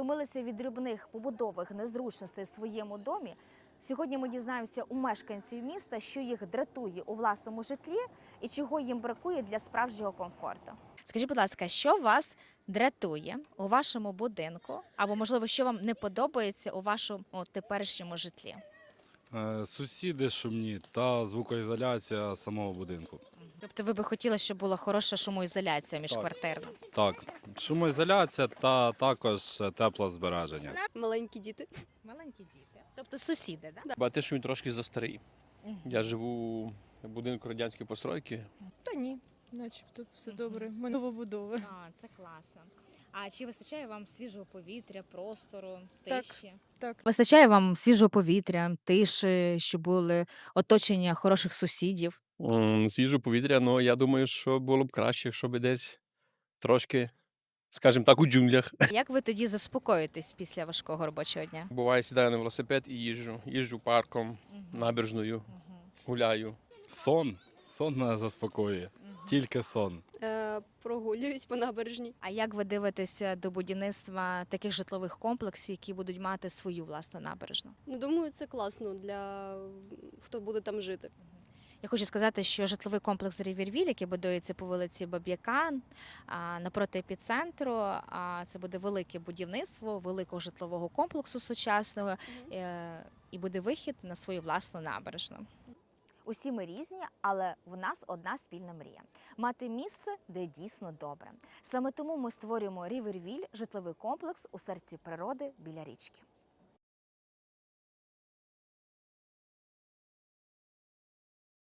втомилися від дрібних побудових незручностей в своєму домі. Сьогодні ми дізнаємося у мешканців міста, що їх дратує у власному житлі і чого їм бракує для справжнього комфорту. Скажіть, будь ласка, що вас дратує у вашому будинку, або можливо, що вам не подобається у вашому теперішньому житлі? Е, Сусіди шумні та звукоізоляція самого будинку. Тобто, ви би хотіли, щоб була хороша шумоізоляція міжквартирна? Так, шумоізоляція та також теплозбереження. Маленькі діти. Маленькі діти, тобто сусіди, да? Бати, що він трошки застарий. Я живу в будинку радянської постройки. Та ні, начебто все добре. Ми новобудови. А, це класно. А чи вистачає вам свіжого повітря, простору, Так. тиші? Так. Вистачає вам свіжого повітря, тиші, щоб були оточення хороших сусідів. Свіже повітря, ну я думаю, що було б краще, якщо б десь трошки, скажімо так, у джунглях. Як ви тоді заспокоїтесь після важкого робочого дня? Буває, сідаю на велосипед і їжджу. Їжджу парком, набережною, гуляю. Сон. Сон мене заспокоює. Тільки сон. Е, прогулююсь по набережній. А як ви дивитеся до будівництва таких житлових комплексів, які будуть мати свою власну набережну? Ну, думаю, це класно для хто буде там жити. Я хочу сказати, що житловий комплекс Рівірвіль, який будується по вулиці Баб'яка а, напроти епіцентру, це буде велике будівництво великого житлового комплексу сучасного, е, і буде вихід на свою власну набережну. Усі ми різні, але в нас одна спільна мрія мати місце, де дійсно добре. Саме тому ми створюємо Рівервіль, житловий комплекс у серці природи біля річки.